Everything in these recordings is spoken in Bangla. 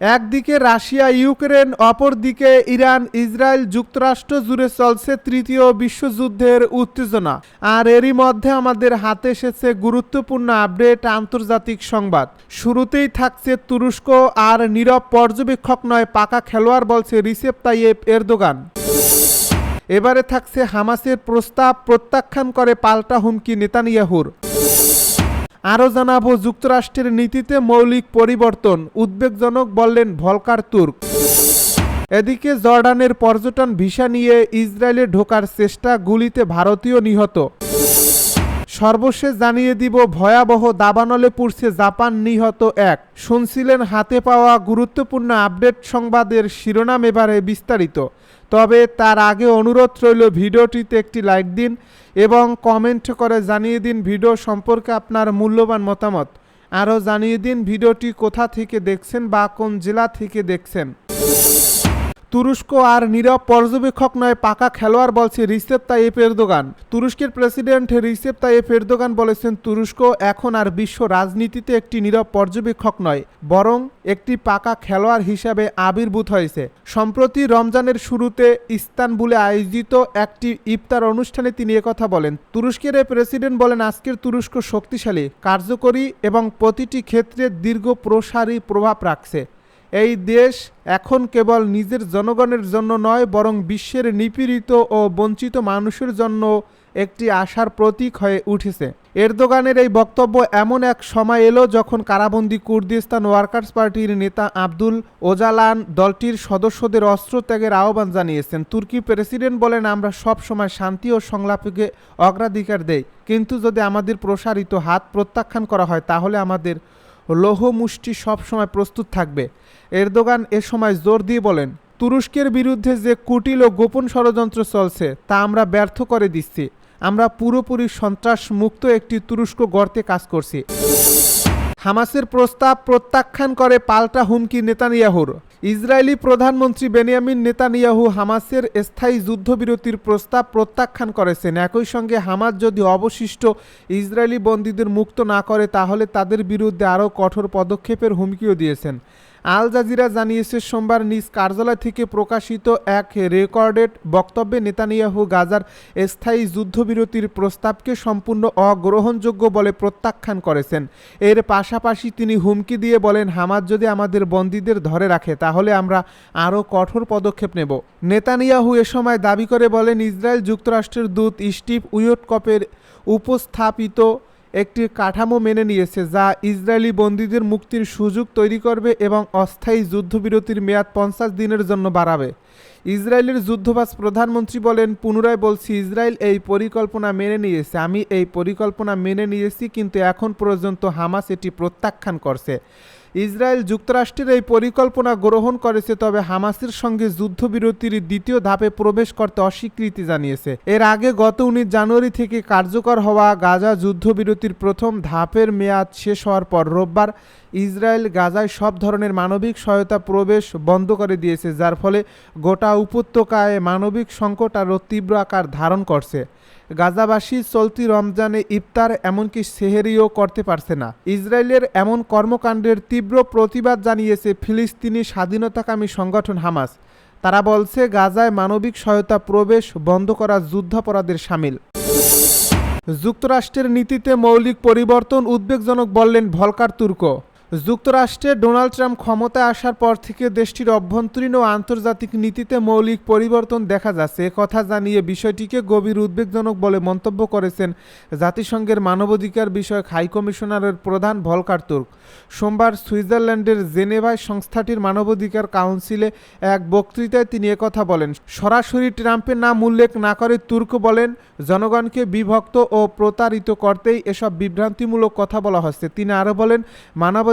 একদিকে রাশিয়া, ইউক্রেন, অপরদিকে ইরান, ইসরায়েল যুক্তরাষ্ট্র জুড়ে চলছে তৃতীয় বিশ্বযুদ্ধের উত্তেজনা। আর এরই মধ্যে আমাদের হাতে এসেছে গুরুত্বপূর্ণ আপডেট, আন্তর্জাতিক সংবাদ। শুরুতেই থাকছে তুরস্ক, আর নীরব পর্যবেক্ষক নয়, পাকা খেলোয়াড় বলছে রিসেপ তাইয়েব এরদোগান। এবারে থাকছে হামাসের প্রস্তাব, প্রত্যাখ্যান করে পাল্টা হুমকি নেতানিয়াহুর। আরও জানাব যুক্তরাষ্ট্রের নীতিতে মৌলিক পরিবর্তন, উদ্বেগজনক বললেন ভলকার তুর্ক। এদিকে জর্ডানের পর্যটন ভিসা নিয়ে ইসরায়েলে ঢোকার চেষ্টা গুলিতে ভারতীয় নিহত। সর্বশেষ জানিয়ে দিব, ভয়াবহ দাবানলে পুড়ছে জাপান নিহত এক। শুনছিলেন হাতে পাওয়া গুরুত্বপূর্ণ আপডেট সংবাদের শিরোনাম এবারে বিস্তারিত। তবে তার আগে অনুরোধ রইল ভিডিওটিতে একটি লাইক দিন এবং কমেন্ট করে জানিয়ে দিন ভিডিও সম্পর্কে আপনার মূল্যবান মতামত। আরও জানিয়ে দিন ভিডিওটি কোথা থেকে দেখছেন বা কোন জেলা থেকে দেখছেন। তুরস্ক আর নীরব পর্যবেক্ষক নয়, পাকা খেলোয়াড় বলছে রিসেপ তাইয়েপ এরদোগান। তুরস্কের প্রেসিডেন্ট রিসেপ তাইয়েপ এরদোগান বলেছেন, তুরস্ক এখন আর বিশ্ব রাজনীতিতে একটি নীরব পর্যবেক্ষক নয়, বরং একটি পাকা খেলোয়াড় হিসাবে আবির্ভূত হয়েছে। সম্প্রতি রমজানের শুরুতে ইস্তানবুলে আয়োজিত একটি ইফতার অনুষ্ঠানে তিনি একথা বলেন, তুরস্কের এ প্রেসিডেন্ট বলেন, আজকের তুরস্ক শক্তিশালী, কার্যকরী এবং প্রতিটি ক্ষেত্রে দীর্ঘ প্রসারী প্রভাব রাখছে। এই দেশ এখন কেবল নিজের জনগণের জন্য নয়, বরং বিশ্বের নিপীড়িত ও বঞ্চিত মানুষের জন্য একটি আশার প্রতীক হয়ে উঠেছে। এরদোগানের এই বক্তব্য এমন এক সময় এলো যখন কারাবন্দি কুর্দিস্তান ওয়ার্কার্স পার্টির নেতা আব্দুল ওজালান দলটির সদস্যদের অস্ত্র ত্যাগের আহ্বান জানিয়েছেন। তুর্কি প্রেসিডেন্ট বলেন, আমরা সব সময় শান্তি ও সংলাপকে অগ্রাধিকার দেই। কিন্তু যদি আমাদের প্রসারিত হাত প্রত্যাখ্যান করা হয়, তাহলে আমাদের লৌহ মুষ্টি সবসময় প্রস্তুত থাকবে। এরদোগান এ সময় জোর দিয়ে বলেন, তুরস্কের বিরুদ্ধে যে কুটিল ও গোপন ষড়যন্ত্র চলছে, তা আমরা ব্যর্থ করে দিচ্ছি। আমরা পুরোপুরি সন্ত্রাস মুক্ত একটি তুরস্ক গর্তে কাজ করছি। হামাসের প্রস্তাব প্রত্যাখ্যান করে পাল্টা হুমকি নেতানিয়াহুর। ইসরায়েলি প্রধানমন্ত্রী বেনিয়ামিন নেতানিয়াহু হামাসের স্থায়ী যুদ্ধবিরতির প্রস্তাব প্রত্যাখ্যান করেছেন। একই সঙ্গে হামাস যদি অবশিষ্ট ইসরায়েলি বন্দীদের মুক্ত না করে, তাহলে তাদের বিরুদ্ধে আরও কঠোর পদক্ষেপের হুমকিও দিয়েছেন। আল জাজিরা জানিয়েছে, সোমবার নিজ কার্যালয় থেকে প্রকাশিত এক রেকর্ডেড বক্তব্যে নেতানিয়াহু গাজার স্থায়ী যুদ্ধবিরতির প্রস্তাবকে সম্পূর্ণ অগ্রহণযোগ্য বলে প্রত্যাখ্যান করেছেন। এর পাশাপাশি তিনি হুমকি দিয়ে বলেন হামাজ যদি আমাদের বন্দীদের ধরে রাখে, তাহলে আমরা আরও কঠোর পদক্ষেপ নেব। নেতানিয়াহু এ সময় দাবি করে বলেন, ইসরায়েল যুক্তরাষ্ট্রের দূত স্টিভ উইয়টকপের উপস্থাপিত একটি কাঠামো মেনে নিয়েছে যা ইসরায়েলি বন্দীদের মুক্তির সুযোগ তৈরি করবে এবং অস্থায়ী যুদ্ধবিরতির মেয়াদ পঞ্চাশ দিনের জন্য বাড়াবে। ইসরায়েলের যুদ্ধবাস প্রধানমন্ত্রী বলেন, পুনরায় বলছি, ইসরায়েল এই পরিকল্পনা মেনে নিয়েছে। আমি এই পরিকল্পনা মেনে নিয়েছি, কিন্তু এখন পর্যন্ত হামাস এটি প্রত্যাখ্যান করছে। ইসরায়েল যুক্তরাষ্ট্রের এই পরিকল্পনা গ্রহণ করেছে, তবে হামাসের সঙ্গে যুদ্ধবিরতির দ্বিতীয় ধাপে প্রবেশ করতে অস্বীকৃতি জানিয়েছে। এর আগে গত উনিশ জানুয়ারি থেকে কার্যকর হওয়া গাজা যুদ্ধবিরতির প্রথম ধাপের মেয়াদ শেষ হওয়ার পর রোববার ইসরায়েল গাজায় সব ধরনের মানবিক সহায়তা প্রবেশ বন্ধ করে দিয়েছে, যার ফলে গোটা উপত্যকায় মানবিক সংকট আরও তীব্র আকার ধারণ করছে। গাজাবাসী চলতি রমজানে ইফতার এমনকি সেহেরিও করতে পারছে না। ইসরায়েলের এমন কর্মকাণ্ডের তীব্র প্রতিবাদ জানিয়েছে ফিলিস্তিনি স্বাধীনতাকামী সংগঠন হামাস। তারা বলছে, গাজায় মানবিক সহায়তা প্রবেশ বন্ধ করা যুদ্ধাপরাধের সামিল। যুক্তরাষ্ট্রের নীতিতে মৌলিক পরিবর্তন উদ্বেগজনক বললেন ভলকার তুর্ক। যুক্তরাষ্ট্রে ডোনাল্ড ট্রাম্প ক্ষমতায় আসার পর থেকে দেশটির অভ্যন্তরীণ ও আন্তর্জাতিক নীতিতে মৌলিক পরিবর্তন দেখা যাচ্ছে। কথা জানিয়ে বিষয়টিকে গভীর উদ্বেগজনক বলে মন্তব্য করেছেন জাতিসংঘের মানবাধিকার বিষয়ক হাইকমিশনারের প্রধান ভলকার তুর্ক। সোমবার সুইজারল্যান্ডের জেনেভায় সংস্থাটির মানবাধিকার কাউন্সিলে এক বক্তৃতায় তিনি একথা বলেন, সরাসরি ট্রাম্পের নাম উল্লেখ না করে তুর্ক বলেন, জনগণকে বিভক্ত ও প্রতারিত করতেই এসব বিভ্রান্তিমূলক কথা বলা হচ্ছে। তিনি আরও বলেন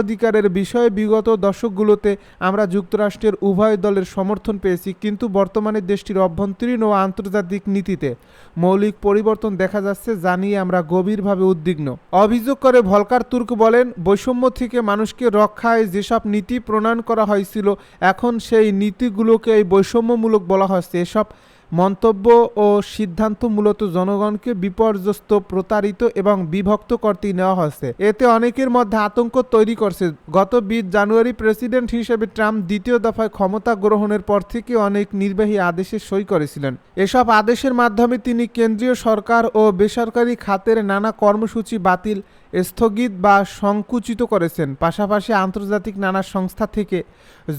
মানবাধিকারের বিষয়ে বিগত দশকগুলোতে আমরা যুক্তরাষ্ট্রের উভয় দলের সমর্থন পেয়েছি, কিন্তু বর্তমানে দেশটির অভ্যন্তরীণ ও আন্তর্জাতিক নীতিতে মৌলিক পরিবর্তন দেখা যাচ্ছে, যা নিয়ে আমরা গভীরভাবে উদ্বিগ্ন। অভিযোগ করে ভলকার তুর্ক বলেন, বৈষম্য থেকে মানুষকে রক্ষায় যেসব নীতি প্রণয়ন করা হয়েছিল, এখন সেই নীতিগুলোকে বৈষম্যমূলক বলা হচ্ছে এসব মন্তব্য ও সিদ্ধান্ত মূলত জনগণকে বিপর্যস্ত, প্রতারিত এবং বিভক্ত করতে নেওয়া হয়েছে। এতে অনেকের মধ্যে আতঙ্ক তৈরি করছে। গত বিশ জানুয়ারি প্রেসিডেন্ট হিসেবে ট্রাম্প দ্বিতীয় দফায় ক্ষমতা গ্রহণের পর থেকে অনেক নির্বাহী আদেশে সই করেছিলেন। এসব আদেশের মাধ্যমে তিনি কেন্দ্রীয় সরকার ও বেসরকারি খাতের নানা কর্মসূচি বাতিল স্থগিত বা সংকুচিত করেছেন। পাশাপাশি আন্তর্জাতিক নানা সংস্থা থেকে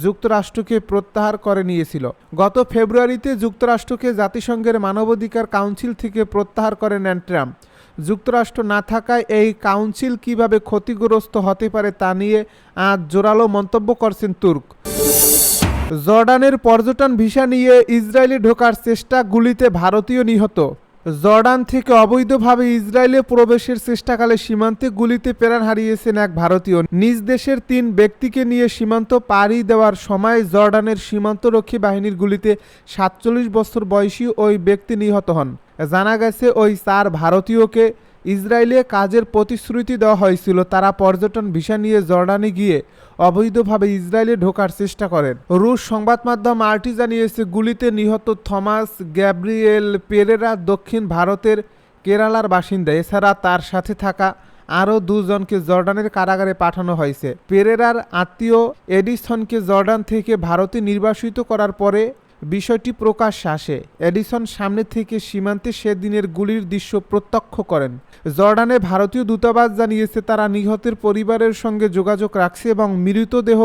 যুক্তরাষ্ট্রকে প্রত্যাহার করে নিয়েছিল। গত ফেব্রুয়ারিতে যুক্তরাষ্ট্রকে জাতিসংঘের মানবাধিকার কাউন্সিল থেকে প্রত্যাহার করে নেন ট্রাম্প। যুক্তরাষ্ট্র না থাকায় এই কাউন্সিল কীভাবে ক্ষতিগ্রস্ত হতে পারে তা নিয়ে আজ জোরালো মন্তব্য করছেন তুর্ক। জর্ডানের পর্যটন ভিসা নিয়ে ইসরায়েলে ঢোকার চেষ্টা গুলিতে ভারতীয় নিহত। জর্ডান থেকে অবৈধভাবে ইসরায়েলে প্রবেশের চেষ্টাকালে সীমান্তে গুলিতে প্রাণ হারিয়েছেন এক ভারতীয়। নিজ দেশের তিন ব্যক্তিকে নিয়ে সীমান্ত পাড়ি দেওয়ার সময় জর্ডানের সীমান্তরক্ষী বাহিনীর গুলিতে সাতচল্লিশ বছর বয়সী ওই ব্যক্তি নিহত হন। জানা গেছে, ওই চার ভারতীয়কে ইসরায়েলে কাজের প্রতিশ্রুতি দেওয়া হয়েছিল, তারা পর্যটন ভিসা নিয়ে জর্ডানে গিয়ে অবৈধভাবে ইসরায়েলে ঢোকার চেষ্টা করেন। রুশ সংবাদ মাধ্যম আরটি জানিয়েছে, গুলিতে নিহত থমাস গ্যাব্রিয়েল পেরেরা দক্ষিণ ভারতের কেরালার বাসিন্দা। এছাড়া তার সাথে থাকা আরও দুজনকে জর্ডানের কারাগারে পাঠানো হয়েছে। পেরেরার আত্মীয় এডিসনকে জর্ডান থেকে ভারতে নির্বাসিত করার পরে বিষয়টি প্রকাশ্যে আসে। এডিসন সামনে থেকে সীমান্তে সেদিনের গুলির দৃশ্য প্রত্যক্ষ করেন। জর্ডানে ভারতীয় দূতাবাস জানিয়েছে, তারা নিহতের পরিবারের সঙ্গে যোগাযোগ রাখছে এবং মৃতদেহ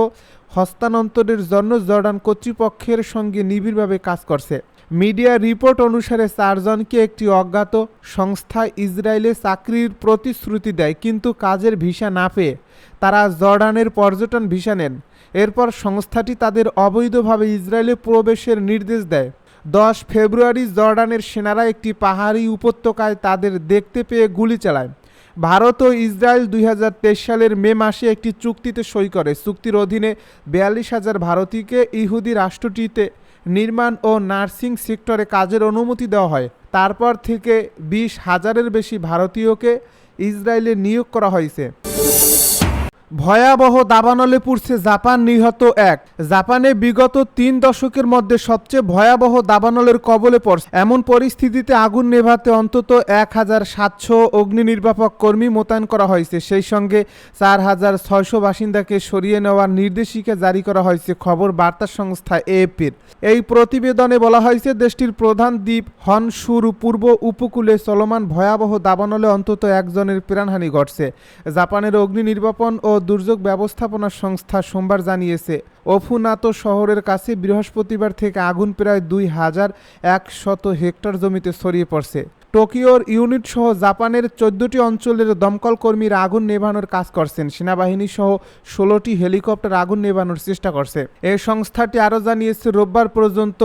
হস্তান্তরের জন্য জর্ডান কর্তৃপক্ষের সঙ্গে নিবিড়ভাবে কাজ করছে। মিডিয়া রিপোর্ট অনুসারে, চারজনকে একটি অজ্ঞাত সংস্থা ইসরায়েলে চাকরির প্রতিশ্রুতি দেয়, কিন্তু কাজের ভিসা না পেয়ে তারা জর্ডানের পর্যটন ভিসা নেন। এরপর সংস্থাটি তাদের অবৈধভাবে ইসরায়েলে প্রবেশের নির্দেশ দেয়। দশ ফেব্রুয়ারি জর্ডানের সেনারা একটি পাহাড়ি উপত্যকায় তাদের দেখতে পেয়ে গুলি চালায়। ভারত ও ইসরায়েল দুই হাজার তেইশ সালের মে মাসে একটি চুক্তিতে সই করে। চুক্তির অধীনে বিয়াল্লিশ হাজার ভারতীয়কে ইহুদি রাষ্ট্রটিতে নির্মাণ ও নার্সিং সেক্টরে কাজের অনুমতি দেওয়া হয়। তারপর থেকে বিশ হাজারের বেশি ভারতীয়কে ইসরায়েলে নিয়োগ করা হয়েছে। ভয়াবহ দাবানলে পুড়ছে জাপান নিহত এক। জাপানে বিগত তিন দশকের মধ্যে সবচেয়ে ভয়াবহ দাবানলের কবলে পড়ছে। এমন পরিস্থিতিতে আগুন নেভাতে অন্তত এক হাজার সাতশো অগ্নি নির্বাপক কর্মী মোতায়েন করা হয়েছে। সেই সঙ্গে চার হাজার ছয়শো বাসিন্দাকে সরিয়ে নেওয়ার নির্দেশিকা জারি করা হয়েছে, খবর বার্তা সংস্থা এএপির এই প্রতিবেদনে বলা হয়েছে, দেশটির প্রধান দ্বীপ হনসুর পূর্ব উপকূলে চলমান ভয়াবহ দাবানলে অন্তত একজনের প্রাণহানি ঘটছে। জাপানের অগ্নি নির্বাপন ও দুর্যোগ ব্যবস্থাপনা সংস্থা সোমবার জানিয়েছে, অফুনাতো শহরের কাছে বৃহস্পতিবার থেকে আগুন প্রায় দুই হাজার একশত হেক্টর জমিতে ছড়িয়ে পড়ছে। টোকিওর ইউনিট সহ জাপানের চোদ্দটি অঞ্চলের দমকল কর্মীরা আগুন নেভানোর কাজ করছেন। সেনাবাহিনী সহ ষোলোটি হেলিকপ্টার আগুন নেভানোর চেষ্টা করছে। এই সংস্থাটি আরও জানিয়েছে, রোববার পর্যন্ত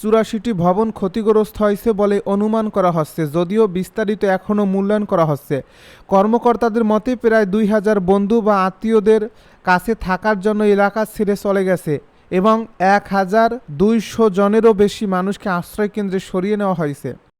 চুরাশিটি ভবন ক্ষতিগ্রস্ত হয়েছে বলে অনুমান করা হচ্ছে, যদিও বিস্তারিত এখনও মূল্যায়ন করা হচ্ছে। কর্মকর্তাদের মতে, প্রায় দুই হাজার বন্ধু বা আত্মীয়দের কাছে থাকার জন্য এলাকা ছেড়ে চলে গেছে এবং এক হাজার দুইশো জনেরও বেশি মানুষকে আশ্রয়কেন্দ্রে সরিয়ে নেওয়া হয়েছে।